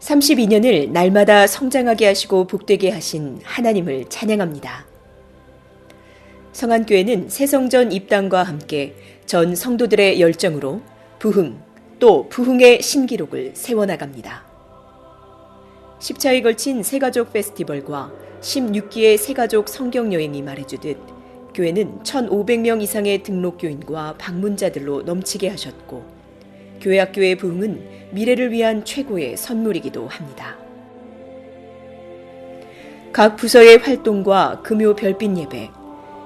32년을 날마다 성장하게 하시고 복되게 하신 하나님을 찬양합니다. 성안교회는 새성전 입당과 함께 전 성도들의 열정으로 부흥 또 부흥의 신기록을 세워나갑니다. 10차에 걸친 새가족 페스티벌과 16기의 새가족 성경여행이 말해주듯 교회는 1,500명 이상의 등록교인과 방문자들로 넘치게 하셨고 교회학교의 부흥은 미래를 위한 최고의 선물이기도 합니다. 각 부서의 활동과 금요 별빛 예배,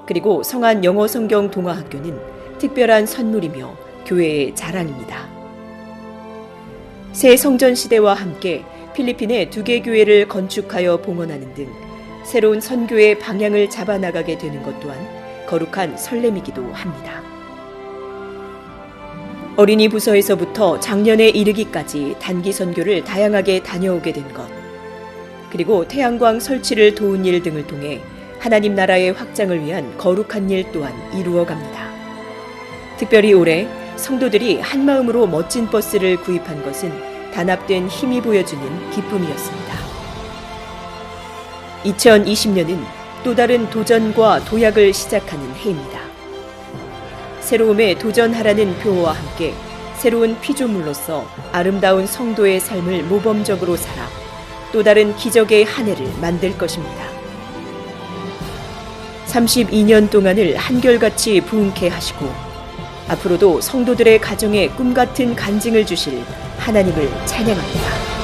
그리고 성안 영어 성경 동화 학교는 특별한 선물이며 교회의 자랑입니다. 새 성전 시대와 함께 필리핀의 두개 교회를 건축하여 봉헌하는 등 새로운 선교의 방향을 잡아나가게 되는 것 또한 거룩한 설렘이기도 합니다. 어린이 부서에서부터 작년에 이르기까지 단기 선교를 다양하게 다녀오게 된 것, 그리고 태양광 설치를 도운 일 등을 통해 하나님 나라의 확장을 위한 거룩한 일 또한 이루어 갑니다. 특별히 올해 성도들이 한마음으로 멋진 버스를 구입한 것은 단합된 힘이 보여주는 기쁨이었습니다. 2020년은 또 다른 도전과 도약을 시작하는 해입니다. 새로움에 도전하라는 표어와 함께 새로운 피조물로서 아름다운 성도의 삶을 모범적으로 살아 또 다른 기적의 한 해를 만들 것입니다. 32년 동안을 한결같이 부흥케 하시고 앞으로도 성도들의 가정에 꿈 같은 간증을 주실 하나님을 찬양합니다.